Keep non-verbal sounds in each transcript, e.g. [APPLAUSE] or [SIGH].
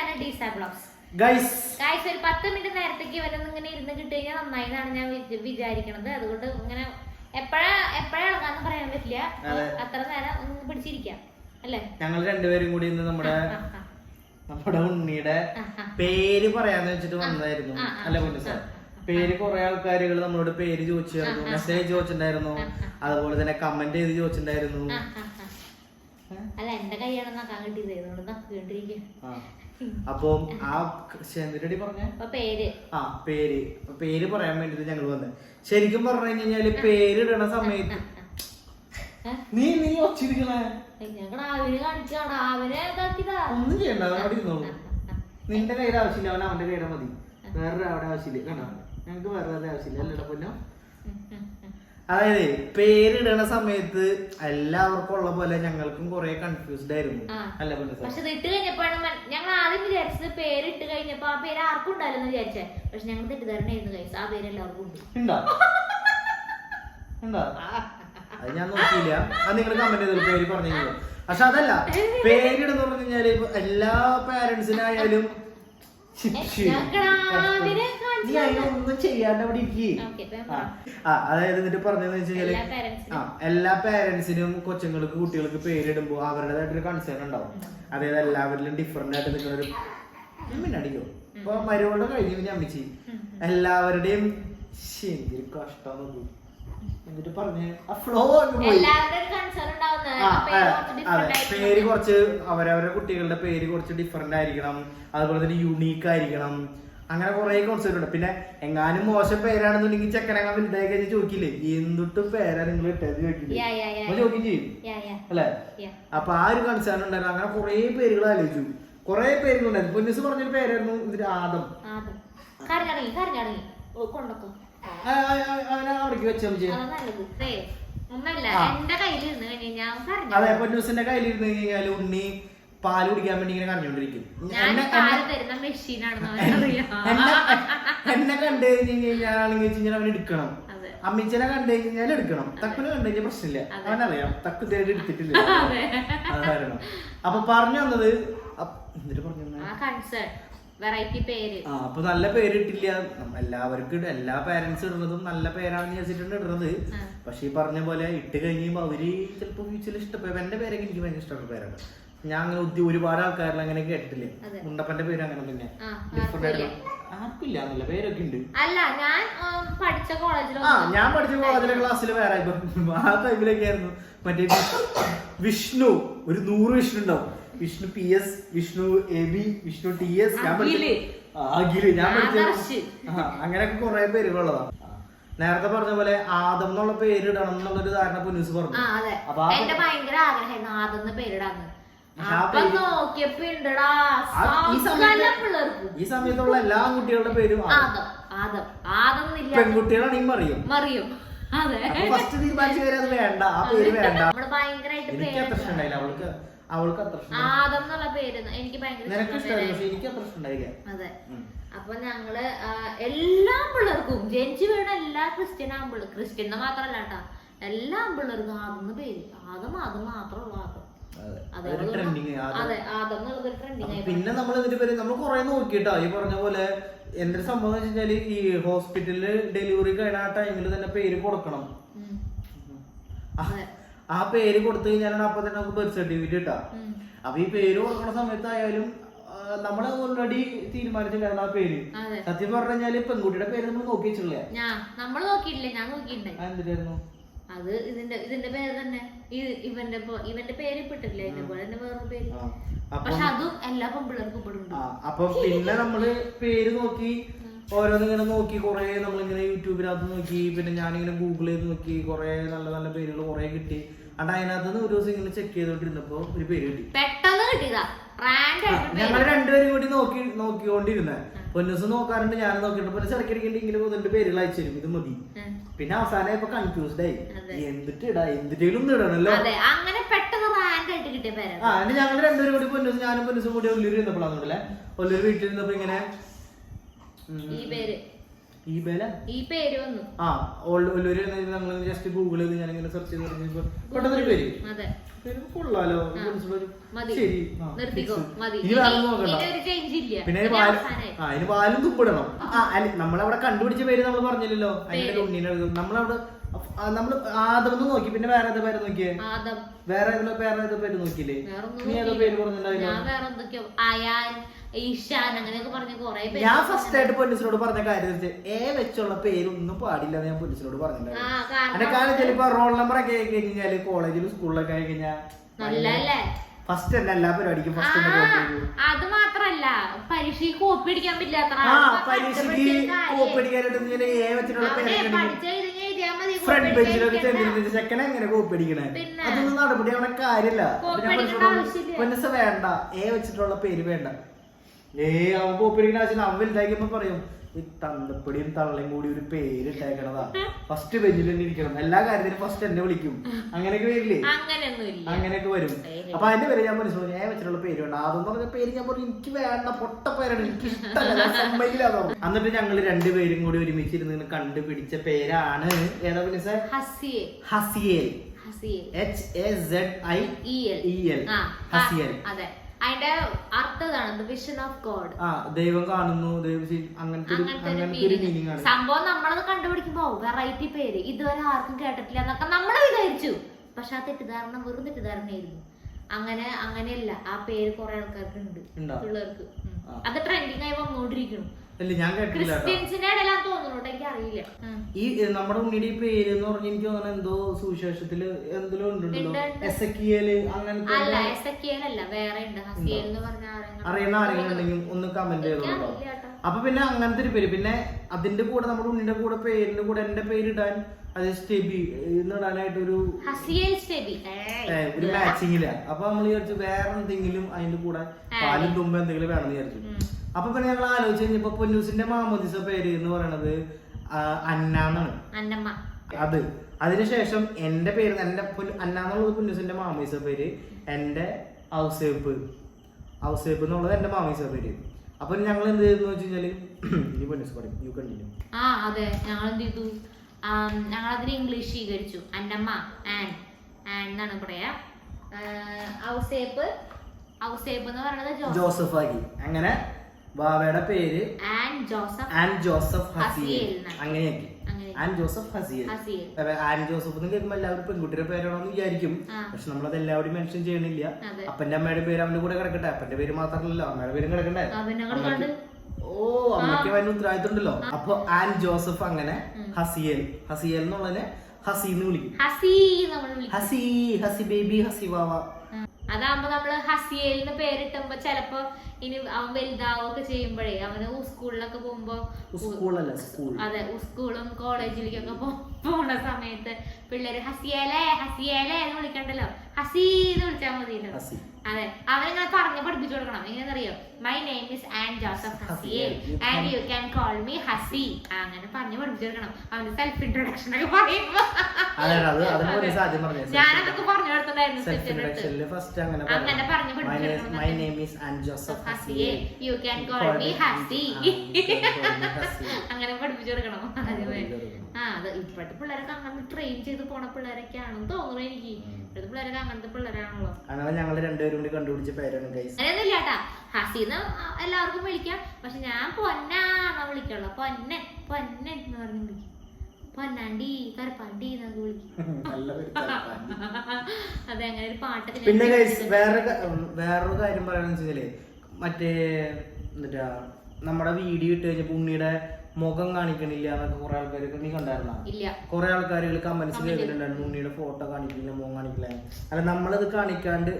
Channel ഡീസാ blogs guys guys ഒരു പത്ത് മിനിറ്റ് നേരത്തേക്ക് ഇവരൊന്നും ഇങ്ങനെ ഇരുന്ന് കിട്ടി കഴിഞ്ഞാൽ നന്നായി എന്നാണ് ഞാൻ വിച- വിചാരിക്കണത്. അതുകൊണ്ട് ഇങ്ങനെ എപ്പോഴാ എപ്പോഴാ ഇളകാന്ന് പറയാൻ പറ്റില്ല. അത്ര നേരം ഒന്ന് പിടിച്ചിരിക്കാം. അല്ലേ? ഞങ്ങൾ രണ്ടുപേരും കൂടി ഇന്ന് നമ്മുടെ നമ്മുടെ ഉണ്ണിയുടെ. പേര് പറയാന്ന് വെച്ചിട്ട് വന്നതായിരുന്നു. അല്ല പൊന്നു സാർ? പേര് കുറെ ആൾക്കാരുകൾ നമ്മളോട് പേര് ചോദിച്ചായിരുന്നു മെസ്സേജ് ചോദിച്ചിട്ടുണ്ടായിരുന്നു. അതുപോലെ തന്നെ കമന്റ് ചെയ്ത് ചോദിച്ചിട്ടുണ്ടായിരുന്നു. അല്ല എന്റെ കൈയാണ് നക്കാൻ കിട്ടിയത്. അപ്പം ആ എന്തിനടി പറഞ്ഞ? ആ പേര്. പേര് പറയാൻ വേണ്ടിട്ട് ഞങ്ങൾ വന്നത് ശരിക്കും പറഞ്ഞു കഴിഞ്ഞാൽ പേര് ഇടണ സമയത്ത് നീ നീ ഒച്ചിരിക്കണേ? ഒന്നും ചെയ്യണ്ട അവിടെ ഇരുന്നോളൂ. നിന്റെ പേര് ആവശ്യമില്ല അവൻ അവന്റെ കയ്യുടെ മതി. വേറൊരു അവിടെ ആവശ്യമില്ല. കണ്ടോ? ഞങ്ങക്ക് വേറെ ആവശ്യമില്ല. അല്ലടാ പൊന്നോ. അതായത് പേരിടണ സമയത്ത് എല്ലാവർക്കും ഉള്ള പോലെ ഞങ്ങൾക്കും കുറെ കൺഫ്യൂസ്ഡ് ആയിരുന്നു. അല്ല പക്ഷെ ഇട്ട് കഴിഞ്ഞപ്പോഴാണ് ഞങ്ങൾ ആദ്യം വിചാരിച്ചത് പേര് ഇട്ട് കഴിഞ്ഞപ്പോ ആ പേര് ആർക്കും ഉണ്ടാവില്ലെന്ന് വിചാരിച്ചേ. പക്ഷെ ഞങ്ങൾ തെറ്റിദ്ധാരണയായിരുന്നു കഴിച്ചു ആ പേര് എല്ലാവർക്കും ഉണ്ട്. അത് ഞാൻ നോക്കിയില്ല. അത് നിങ്ങൾ കമന്റ് ചെയ്തത് പേര് പറഞ്ഞു പക്ഷെ അതല്ല. പേരിടെന്ന് പറഞ്ഞു കഴിഞ്ഞാൽ എല്ലാ പാരന്റ്സിനായാലും ഞങ്ങളാവിനെ നീ അതിനൊന്നും ചെയ്യാണ്ട് അവിടെ ഇരിക്കും. ആ. അതായത് എന്നിട്ട് പറഞ്ഞതെന്ന് വെച്ച് കഴിഞ്ഞാൽ. ആ എല്ലാ പേരൻസിനും കൊച്ചുങ്ങൾക്ക് കുട്ടികൾക്ക് പേരിടുമ്പോ അവരുടേതായിട്ടൊരു കൺസേൺ ഉണ്ടാവും. അതായത് എല്ലാവരിലും ഡിഫറെന്റ് ആയിട്ട് നിൽക്കുന്ന ഒരു മിന്നടിക്കോ ഇപ്പൊ മരുവോടെ കഴിഞ്ഞു പിന്നെ അമ്മിച്ചി. എല്ലാവരുടെയും ശരി എന്തൊരു കഷ്ടം നോക്കൂ എന്നിട്ട് പറഞ്ഞ് ആ ഫ്ലോ പോയി. പേര് കുറച്ച് അവരവരുടെ കുട്ടികളുടെ പേര് കുറച്ച് ഡിഫറെന്റ് ആയിരിക്കണം. അതുപോലെ തന്നെ യുണീക്ക് ആയിരിക്കണം. അങ്ങനെ കുറെ കോൺസെപ്റ്റ് ഉണ്ട്. പിന്നെ എങ്ങാനും മോശം പേരാണെന്നുണ്ടെങ്കിൽ ചെക്കനങ്ങാൻ വലുതായി കഴിഞ്ഞ് ചോദിക്കില്ലേ? എന്തൊട്ട് പേരാ നിങ്ങൾ ഇട്ടത് ചോദിക്കില്ലേ? Yeah, yeah, yeah. അപ്പൊ ചോദിക്കും ചെയ്യും. അല്ലേ. അപ്പൊ ആ ഒരു കൺസേൺ ഉണ്ടായിരുന്നു. അങ്ങനെ കുറെ പേരുകൾ ആലോചിച്ചു. കുറെ പേരുകളുണ്ടായിരുന്നു. പൊന്നിസ് പറഞ്ഞൊരു പേരായിരുന്നു. ഇതിന്റെ ആദം. വെച്ചാൽ അതെ പൊന്നൂസിന്റെ കയ്യിലിരുന്ന് കഴിഞ്ഞാൽ ഉണ്ണി പാൽ കുടിക്കാൻ വേണ്ടി ഇങ്ങനെ കരഞ്ഞോണ്ടിരിക്കും. ഞാൻ എന്നെ- എന്നെ- കണ്ടു കഴിഞ്ഞ് കഴിഞ്ഞാൽ വെച്ച് കഴിഞ്ഞാൽ അവൻ എടുക്കണം. അമ്മച്ചനെ കണ്ടു കഴിഞ്ഞാൽ എടുക്കണം. തക്കുനെ കണ്ടു കഴിഞ്ഞാൽ പ്രശ്നമില്ല. അവനറിയാം. തക്കു തേടി എടുത്തിട്ടില്ല. [LAUGHS] അതെ. കാരണം. അപ്പൊ പറഞ്ഞു വന്നത് എന്നിട്ട് പറഞ്ഞു വെറൈറ്റി പേര്. ആ അപ്പൊ നല്ല പേര് ഇട്ടില്ല. എല്ലാവർക്കും എല്ലാ പാരന്റ്സ് ഇടുന്നതും നല്ല പേരാണെന്ന് വിചാരിച്ചിട്ടുണ്ട് ഇടുന്നത്. പക്ഷെ ഈ പറഞ്ഞ പോലെ ഇട്ട് കഴിയുമ്പോ അവർ ചിലപ്പോ ഫ്യൂച്ചറിൽ ഇഷ്ടപ്പെടും എന്റെ പേരൊക്കെ എനിക്ക് ഭയങ്കര ഇഷ്ടപ്പെട്ട പേരാണ്. ഞാൻ അങ്ങനെ ഉദ്യ ഒരുപാട് ആൾക്കാരിൽ അങ്ങനെ കേട്ടിട്ടില്ലേ. മുണ്ടപ്പന്റെ പേര് അങ്ങനെ തന്നെ ആർക്കില്ല എന്നല്ല പേരൊക്കെ ഉണ്ട്. അല്ല ഞാൻ പഠിച്ച കോളേജിൽ ആ ഞാൻ പഠിച്ച കോളേജിലെ ക്ലാസ്സിൽ വേറെ ആ ടൈമിലൊക്കെ ആയിരുന്നു. മറ്റേ വിഷ്ണു ഒരു നൂറ് വിഷ്ണു ഉണ്ടാവും. Vishnu P S Vishnu A B Vishnu T S ഞാൻ പഠിച്ച- അഖിൽ. ഞാൻ പഠിച്ച അങ്ങനെയൊക്കെ കുറെ പേരുകളുള്ളതാ. നേരത്തെ പറഞ്ഞ പോലെ ആദം എന്നുള്ള പേരിടണം എന്നുള്ളൊരു ധാരണ പൊന്നൂസ് പറഞ്ഞു. അപ്പൊ ഭയങ്കര ആഗ്രഹമായിരുന്നു ആദം പേരിടാന്ന് അപ്പൊ നോക്കിയപ്പോ ഉണ്ടടാ ഈ സമയത്തുള്ള എല്ലാ കുട്ടികളുടെ പേരും ആദം. ആദം ആദം. എന്നില്ല പെൺകുട്ടികളാണെങ്കിൽ മറിയും. മറിയും. അതെ. ഫസ്റ്റ് തീരുമാനിച്ചു അത് വേണ്ട ആ പേര് വേണ്ട. എനിക്ക് അത്ര ഇഷ്ടമുണ്ടായില്ല. അവൾക്ക് അവൾക്ക് അത്ര ആദം എന്നുള്ള പേര് എനിക്ക് ഭയങ്കര. എനിക്ക് അത്ര ഇഷ്ടമുണ്ടായില്ല. അതെ. അപ്പൊ ഞങ്ങൾ എല്ലാ പിള്ളേർക്കും ജനിച്ചു വീണ എല്ലാ ക്രിസ്ത്യൻ ആമ്പിള്ളേർ ക്രിസ്ത്യൻ മാത്രല്ല കേട്ടാ. എല്ലാ ആമ്പിള്ളേർക്കും ആദം പേര്. ആദം ആദം മാത്രമുള്ള ആദം പിന്നെ നമ്മൾ ഇതിന്റെ പേര് നമ്മൾ കുറെ നോക്കിട്ടോ. ഈ പറഞ്ഞ പോലെ എന്തൊരു സംഭവം എന്ന് വെച്ചാൽ ഈ ഹോസ്പിറ്റലിൽ ഡെലിവറി കഴിഞ്ഞ ആ ടൈമിൽ തന്നെ പേര് കൊടുക്കണം. ആ- പേര് കൊടുത്തു കഴിഞ്ഞാൽ അപ്പൊ തന്നെ നമുക്ക് ബർത്ത് സർട്ടിഫിക്കറ്റ് കിട്ടാ. അപ്പൊ ഈ പേര് കൊടുക്കുന്ന സമയത്തായാലും നമ്മൾ ഓൾറെഡി തീരുമാനിച്ചിട്ടുണ്ടായിരുന്നു ആ പേര്. സത്യം പറഞ്ഞു കഴിഞ്ഞാൽ പെൺകുട്ടിയുടെ പേര് നമ്മൾ നോക്കി വെച്ചിട്ടില്ല? നമ്മൾ നോക്കിയിട്ടില്ല ഞാൻ നോക്കിയിട്ടുണ്ട്. എന്തിനായിരുന്നു? അത് ഇതിന്റെ ഇതിന്റെ പേര് തന്നെ ഇവന്റെ ഇവന്റെ പേര് ഇപ്പിട്ടില്ല ഇതിന്റെ പോലെ? തന്നെ വേറൊരു പേര്. പക്ഷെ അതും എല്ലാ പെൺപിള്ളേർക്കും ഇപ്പിടുണ്ട് അപ്പൊ പിന്നെ നമ്മൾ പേര് നോക്കി ഓരോന്നിങ്ങനെ നോക്കി കുറെ നമ്മളിങ്ങനെ യൂട്യൂബിനകത്ത് നോക്കി പിന്നെ ഞാനിങ്ങനെ ഗൂഗിൾ ചെയ്ത് നോക്കി കുറെ നല്ല നല്ല പേരുകൾ കുറെ കിട്ടി. അണ്ട് അതിനകത്ത് നിന്ന് ഒരു ദിവസം ഇങ്ങനെ ചെക്ക് ചെയ്തോണ്ടിരുന്നപ്പോ ഒരു പേര് കിട്ടി. പെട്ടെന്ന് കിട്ടിയതാ. ഞങ്ങൾ പേര്. രണ്ടുപേരും കൂടി നോക്കി നോക്കിക്കൊണ്ടിരുന്നെ. പൊന്നൂസ് നോക്കാറുണ്ട് ഞാൻ നോക്കിയിട്ട് പൊന്നൂസ് ഇടയ്ക്കിടയ്ക്ക് ഇങ്ങനെ വന്നിട്ട് പേരുകൾ അയച്ചു തരും. ഇത് മതി. പിന്നെ അവസാനം ഇപ്പൊ കൺഫ്യൂസ്ഡ് ആയി. എന്തിട്ട് ഇടാ? എന്തിട്ടേലും ഇടണല്ലോ. അങ്ങനെ പെട്ടെന്ന് ആ എന്നിട്ട് ഞങ്ങൾ രണ്ടുപേരും കൂടി പൊന്നൂസ് ഞാനും പൊന്നൂസും കൂടി ഒല്ലൂര് ഇരുന്നപ്പോഴാണെന്നല്ലേ വീട്ടിൽ വീട്ടിലിരുന്നപ്പോ ഇങ്ങനെ ഈ പേര്. ഈ ബല ഈ പേര് വന്നു. ആ ഒല്ലൂര് നമ്മൾ ജസ്റ്റ് ഗൂഗിൾ ചെയ്ത് ഞാനിങ്ങനെ സെർച്ച് ചെയ്ത് പറഞ്ഞപ്പോ പെട്ടെന്നൊരു പേര്. പേര് കൊള്ളാലോ ശരി പിന്നെ അതിന് പാലും തുപ്പിടണം. നമ്മളവിടെ കണ്ടുപിടിച്ച പേര് നമ്മൾ പറഞ്ഞില്ലല്ലോ. അതിന്റെ ഉണ്ണീനെ നമ്മളവിടെ ആ, നമ്മൾ ആദമെന്ന് നോക്കി. പിന്നെ വേറെ ഏതാ പേര് നോക്കിയേ? വേറെ ഏതോ പേര് ഏതോ പേര് നോക്കിയില്ലേ? നീ ഏതോ പേര് പറഞ്ഞിട്ടുണ്ടാവില്ല. ഞാൻ പേര് ഫസ്റ്റ് ആയിട്ട് പൊന്നിസിനോട് പറഞ്ഞ കാര്യം ഏ വെച്ചുള്ള പേരൊന്നും പാടില്ല എന്ന് ഞാൻ പോലീസിനോട് പറഞ്ഞിട്ടുണ്ടായിരുന്നു. കാരണം ചിലപ്പോ റോൾ നമ്പർ ഒക്കെ ആയി കഴിഞ്ഞാൽ കോളേജിലും സ്കൂളിലൊക്കെ ആയി കഴിഞ്ഞാൽ ഫസ്റ്റ് തന്നെ എല്ലാ പരിപാടിക്കും ഫസ്റ്റ് അത് മാത്രല്ല. പരീക്ഷയ്ക്ക് കോപ്പി അടിക്കാൻ പറ്റില്ല പരീക്ഷയ്ക്ക് കോപ്പി അടിക്കാനായിട്ട് ഏ വെച്ചിട്ടുള്ള പേരൊക്കെ ഫ്രണ്ട് ബെഞ്ചിലൊക്കെ ചെന്നിരുന്ന ചെക്കനെ എങ്ങനെ കോപ്പി അടിക്കണേ അതൊന്നും നടപടി അവിടെ കാര്യമില്ല ആവശ്യമില്ല. പൊന്നിസ വേണ്ട. ഏ വെച്ചിട്ടുള്ള പേര് വേണ്ട. ഏ അവൻ കോപ്പി അടിക്കുന്ന ആവശ്യം അവൻ വലുതാക്കിയപ്പോ പറയും ഈ തന്തപ്പടിയും തള്ളയും കൂടി ഒരു പേര് ഇട്ടേക്കണതാ ഫസ്റ്റ് ബെഞ്ചിൽ തന്നെ ഇരിക്കണം. എല്ലാ കാര്യത്തിനും ഫസ്റ്റ് എന്നെ വിളിക്കും. അങ്ങനെയൊക്കെ വരില്ലേ? അങ്ങനെയൊക്കെ വരും. അപ്പൊ അതിന്റെ പേര് ഞാൻ മനസ്സിലാവും ഞാൻ വെച്ചിട്ടുള്ള പേര് വേണ്ട അതെന്ന് പറഞ്ഞ പേര് ഞാൻ പറഞ്ഞു എനിക്ക് വേണ്ട പൊട്ട പേരാണ്. എനിക്ക് ഇഷ്ടമല്ല സമ്മതിക്കില്ല. എന്നിട്ട് ഞങ്ങൾ രണ്ടുപേരും കൂടി ഒരുമിച്ചിരുന്ന് കണ്ടുപിടിച്ച പേരാണ്. ഏതാ പിന്നെ ഹസിയെ Haziel. ഹസിയെ H A Z I E L E L ആ ഹസിയേൽ. അതിന്റെ അർത്ഥം ഇതാണ് വിഷൻ ഓഫ് ഗോഡ് ആ ദൈവം കാണുന്നു ദൈവം അങ്ങനത്തെ ഒരു അങ്ങനത്തെ ഒരു അങ്ങനത്തെ ഒരു meaning. മീനിങ് ആണ്. സംഭവം നമ്മളത് കണ്ടുപിടിക്കുമ്പോ വെറൈറ്റി പേര്. ഇതുവരെ ആർക്കും കേട്ടിട്ടില്ല എന്നൊക്കെ നമ്മൾ വിചാരിച്ചു. പക്ഷെ ആ തെറ്റിദ്ധാരണ വെറും തെറ്റിദ്ധാരണയായിരുന്നു. അങ്ങനെ അങ്ങനെയല്ല. ആ പേര് കുറെ ആൾക്കാർക്ക് ഉണ്ട്? പിള്ളേർക്ക് അത് ട്രെൻഡിങ് ആയി വന്നോണ്ടിരിക്കുന്നു. അല്ല ഞാൻ കേട്ടില്ല ക്രിസ്ത്യൻസിന്റെ ഇടയിലാന്ന് എനിക്ക് അറിയില്ല ഈ നമ്മുടെ ഉണ്ണിയുടെ ഈ പേര് എന്ന് പറഞ്ഞ എനിക്ക് എന്തോ സുവിശേഷത്തിൽ എന്തിലും ഉണ്ടല്ലോ. ഉണ്ട്, ഉണ്ട്. എസക്കിയൽ അങ്ങനത്തെ അല്ല വേറെ ഉണ്ട് ഹസിയൽ എന്ന് പറഞ്ഞ അറിയുന്ന ആരെങ്കിലും ഉണ്ടെങ്കിൽ ഒന്ന് കമന്റ് ചെയ്തോളൂ അപ്പൊ പിന്നെ അങ്ങനത്തെ ഒരു പേര് പിന്നെ അതിന്റെ കൂടെ നമ്മുടെ ഉണ്ണിന്റെ കൂടെ പേരിന്റെ കൂടെ എന്റെ പേരിടാൻ അത് സ്റ്റെബി എന്നിടാനായിട്ട് ഒരു ഒരു മാച്ചിങ് ഇല്ല അപ്പൊ നമ്മൾ വിചാരിച്ചു വേറെ എന്തെങ്കിലും അതിന്റെ കൂടെ പാലും തുമ്പ എന്തെങ്കിലും വേണമെന്ന് വിചാരിച്ചു. അപ്പൊ പിന്നെ ഞങ്ങൾ ആലോചിച്ച് കഴിഞ്ഞപ്പോ പൊന്നൂസിന്റെ മാമോദിസ പേര് എന്ന് പറയണത് അന്നാന്നാണ് അത്. അതിനുശേഷം എന്റെ പേര് എന്റെ അന്നാന്നുള്ളത് അന്ന പൊന്നൂസിന്റെ മാമീസ പേര് എന്റെ ഔസേപ്പ്. ഔസേപ്പ് എന്നുള്ളത് എന്റെ മാമീസ പേര്. അപ്പൊ ഞങ്ങൾ എന്ത് ചെയ്തെന്ന് വെച്ച് കഴിഞ്ഞാൽ [CLEARS THROAT] ഈ പൊന്നൂസ് പറയും. യു കണ്ടിന്യൂ ആ അതെ. ഞങ്ങൾ എന്ത് ചെയ്തു? ഞങ്ങൾ അതിന് ഇംഗ്ലീഷ് സ്വീകരിച്ചു. അന്നമ്മ ആൻ ആൻ എന്നാണ് പറയാ ഔസേപ്പ്. ഔസേപ്പ് എന്ന് പറയുന്നത് ജോസഫ്. ആക്കി അങ്ങനെ ബാബയുടെ പേര് Ann Joseph Ann Joseph Haziel. അങ്ങനെയാക്കി. അങ്ങനെ Ann Joseph Haziel. Ann Joseph എന്ന് കേൾക്കുമ്പോൾ എല്ലാവരും പെൺകുട്ടിയുടെ പേരാണെന്ന് വിചാരിക്കും. പക്ഷെ നമ്മളത് എല്ലാവരും മെൻഷൻ ചെയ്യണില്ല. അതെ. അപ്പന്റെ അമ്മയുടെ പേര് അവന്റെ കൂടെ കിടക്കട്ടെ. അപ്പന്റെ പേര് മാത്രമല്ലല്ലോ. അമ്മയുടെ പേരും കിടക്കണ്ടേ? ഓ അമ്മയ്ക്ക് അതിന് ഉത്തരവാദിത്തമുണ്ടല്ലോ അപ്പൊ ആൻ ജോസഫ് അങ്ങനെ ഹസിയൽ. ഹസിയൽ എന്നുള്ളതിനെ ഹസി എന്ന് വിളിക്കും. ഹസി നമ്മൾ വിളിക്കും. ഹസി ഹസി ബേബി ഹസി വാവ. അതാകുമ്പോ നമ്മൾ ഹസിയേലിന് പേരിട്ടുമ്പോ ചെലപ്പോ ഇനി അവൻ വലുതാവൊക്കെ ചെയ്യുമ്പോഴേ അവന് സ്കൂളിലൊക്കെ പോകുമ്പോ സ്കൂളല്ല സ്കൂൾ. അതെ സ്കൂളും കോളേജിലേക്കൊക്കെ പോണ സമയത്ത് പിള്ളേര് ഹസിയേലേ ഹസിയേലേ എന്ന് വിളിക്കണ്ടല്ലോ. ഹസീന്ന് വിളിച്ചാൽ മതിയല്ലോ. അതെ. അവനിങ്ങനെ പറഞ്ഞു പഠിപ്പിച്ചു കൊടുക്കണം. എങ്ങനെയറിയോ my name is and Joseph Haziel and you can call me Hazi അങ്ങനെ പറഞ്ഞു പഠിപ്പിച്ചു കൊടുക്കണം. അവന്റെ സെൽഫ് ഇൻട്രൊഡക്ഷൻ ഒക്കെ പറയുമ്പോ. ഞാനതൊക്കെ പറഞ്ഞു കൊടുത്തിട്ടുണ്ടായിരുന്നു അങ്ങനെ പറഞ്ഞു. പഠിപ്പിച്ചു you can call me Hasi അങ്ങനെ പഠിപ്പിച്ചു കൊടുക്കണം. ആ അത് ഇപ്പോഴത്തെ പിള്ളേരൊക്കെ അങ്ങനെ ട്രെയിൻ ചെയ്ത് പോണ പിള്ളേരൊക്കെ ആണെന്ന് തോന്നുന്നു എനിക്ക്. ഇപ്പോഴത്തെ പിള്ളേരൊക്കെ അങ്ങനത്തെ പിള്ളേരാണല്ലോ. അങ്ങനെ ഞങ്ങൾ രണ്ടുപേരും കൂടി കണ്ടുപിടിച്ച പേരാണ് ഗൈസ് അങ്ങനെയൊന്നുമില്ല കേട്ടാ. ഹസീന്ന് എല്ലാവർക്കും വിളിക്കാം. പക്ഷെ ഞാൻ പൊന്നാന്നാ വിളിക്കുള്ളൂ. പൊന്നൻ പൊന്നൻ എന്ന് പറഞ്ഞു വിളിക്കും. പൊന്നാണ്ടി കറുപ്പാണ്ടി എന്നൊക്കെ വിളിക്കും. [LAUGHS] അതെ അങ്ങനെ ഒരു പാട്ടൊക്കെ പിന്നെ ഗൈസ്. വേറെ വേറൊരു കാര്യം പറയാന്ന് വെച്ചാൽ മറ്റേ എന്താ നമ്മുടെ വീഡിയോ ഇട്ട് കഴിഞ്ഞപ്പോ ഉണ്ണിയുടെ മുഖം കാണിക്കണില്ല എന്നൊക്കെ കുറെ ആൾക്കാരൊക്കെ നീ കണ്ടായിരുന്ന? കുറെ ആൾക്കാരുകൾ കമന്റ്സ് കേട്ടിട്ടുണ്ടായിരുന്നു. ഉണ്ണിയുടെ ഫോട്ടോ കാണിക്കില്ല മുഖം കാണിക്കില്ല അല്ല നമ്മളത് കാണിക്കാണ്ട്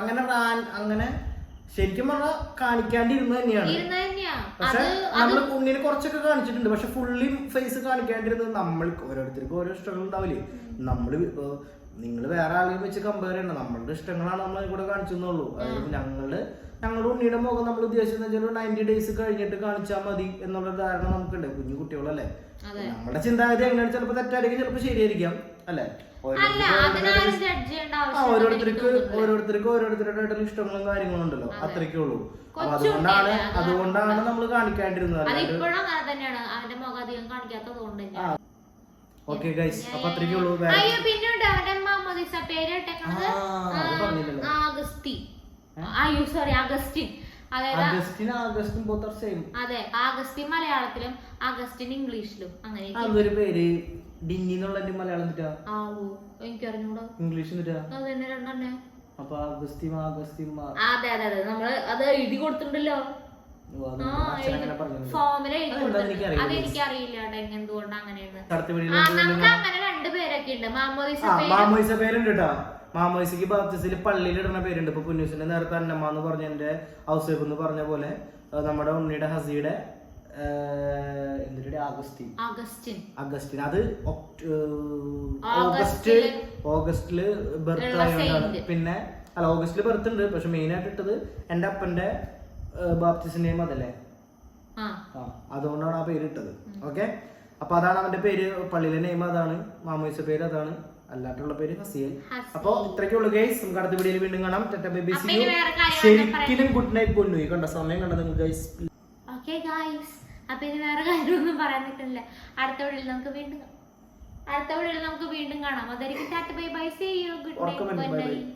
അങ്ങനെ അങ്ങനെ ശരിക്കും പറഞ്ഞാൽ കാണിക്കാണ്ടിരുന്നത് തന്നെയാണ്. ഇരുന്ന് തന്നെയാണ് പക്ഷെ നമ്മൾ കുഞ്ഞിനെ കുറച്ചൊക്കെ കാണിച്ചിട്ടുണ്ട്. പക്ഷെ ഫുള്ളി ഫേസ് കാണിക്കാണ്ടിരുന്നത് നമ്മൾക്ക് ഓരോരുത്തർക്കും ഓരോ ഇഷ്ടങ്ങൾ ഉണ്ടാവില്ലേ? നമ്മൾ നിങ്ങൾ വേറെ ആളുകൾ വെച്ച് കമ്പയർ ചെയ്യണം നമ്മളുടെ ഇഷ്ടങ്ങളാണ് നമ്മൾ കൂടെ കാണിച്ചെന്നുള്ളൂ. അതായത് ഞങ്ങളുടെ ഞങ്ങളുടെ ഉണ്ണിയുടെ മുഖം നമ്മൾ ഉദ്ദേശിച്ചെന്ന് വെച്ചാൽ നയന്റി ഡേയ്സ് കഴിഞ്ഞിട്ട് കാണിച്ചാൽ മതി എന്നുള്ള ധാരണ നമുക്കുണ്ട്. കുഞ്ഞു കുട്ടികളല്ലേ? നമ്മുടെ ചിന്താഗതി എങ്ങനെയാണ് ചിലപ്പോൾ തെറ്റായിരിക്കും ചിലപ്പോൾ ശരിയായിരിക്കാം. അല്ലെ? ഓരോരുത്തർക്ക് ഓരോരുത്തർക്ക് ഓരോരുത്തരുടെയായിട്ടുള്ള ഇഷ്ടങ്ങളും കാര്യങ്ങളും ഉണ്ടല്ലോ. അത്രയ്ക്കേ ഉള്ളൂ. അപ്പൊ അതുകൊണ്ടാണ് അതുകൊണ്ടാണ് നമ്മൾ കാണിക്കാണ്ടിരുന്നത്. Okay guys. അപ്പൊ അത്രയ്ക്കേ ഉള്ളൂ. പറഞ്ഞില്ലല്ലോ. ആഗസ്തി. അയ്യോ സോറി അഗസ്റ്റിൻ അതായത് ആഗസ്റ്റും സെയിം അതെ ആഗസ്റ്റിൻ മലയാളത്തിലും അഗസ്റ്റിൻ ഇംഗ്ലീഷിലും അങ്ങനെ അതൊരു പേര് ഡിന്നി എന്നുള്ള മലയാളം ആവോ എനിക്കറിഞ്ഞൂടാ. ഇംഗ്ലീഷ് രണ്ടെണ്ണേ. അപ്പൊ ആഗസ്റ്റിം ആ- ആ, അതെ അതെ അതെ. നമ്മൾ അത് എഴുതി കൊടുത്തിട്ടുണ്ടല്ലോ. ഓ, ആ അങ്ങനെ പറഞ്ഞു ഫോമിൽ എഴുതി അതെന്താ കൊടുത്തിട്ടുണ്ട്. എനിക്കറിയില്ല. അത് എനിക്കറിയില്ല എന്തുകൊണ്ട് അങ്ങനെയാണ് നമുക്ക് അങ്ങനെ രണ്ട് പേരൊക്കെ ഉണ്ട്. മാമോദിസ പേരുണ്ട് കേട്ടോ. മാമോയിസക്ക് ബാപ്റ്റിസിൽ പള്ളിയിൽ ഇടുന്ന പേരുണ്ട്. ഇപ്പൊ പുന്നൂസിന്റെ നേരത്തെ അന്നമ്മ എന്ന് പറഞ്ഞ എന്റെ ഔസേഫ് എന്ന് പറഞ്ഞ പോലെ നമ്മുടെ ഉണ്ണിയുടെ ഹസിയുടെ എന്തിന്റെ ആഗസ്റ്റി അഗസ്റ്റിൻ ആഗസ്റ്റിൻ. അത് ഓഗസ്റ്റ് ഓഗസ്റ്റിൽ ബർത്ത് ആയതുകൊണ്ടാണ് പിന്നെ അല്ല ഓഗസ്റ്റിൽ ബർത്ത് ഉണ്ട് പക്ഷെ മെയിൻ ആയിട്ട് ഇട്ടത് എന്റെ അപ്പന്റെ ബാപ്റ്റിസിന്റെയും അതല്ലേ? അതുകൊണ്ടാണ് ആ പേര് ഇട്ടത് ഓക്കെ? അപ്പൊ അതാണ് അവന്റെ പേര് പള്ളിയിലെ നെയിം അതാണ് മാമോയിസ പേര് അതാണ്. അല്ലാണ്ടുള്ള പേര് ഹസിയൽ അപ്പൊ ഇത്രയ്ക്കേ ഇത്രയ്ക്കുള്ളൂ ഗൈസ് നമുക്ക് അടുത്ത വീഡിയോയിൽ വീണ്ടും കാണാം. ടെറ്റ ബേബി സി യു ശരിക്കും ഗുഡ് നൈറ്റ് പൊന്നു കണ്ട? സമയം കണ്ടത് നിങ്ങൾ ഗൈസ് ഓക്കെ ഗൈസ് അപ്പൊ ഇനി വേറെ കാര്യമൊന്നും പറയാൻ നിൽക്കുന്നില്ല. അടുത്ത വീഡിയോയിൽ നമുക്ക് വീണ്ടും. അടുത്ത വീഡിയോയിൽ നമുക്ക് വീണ്ടും കാണാം. അതായിരിക്കും tata bye bye see you good night വരുന്നു.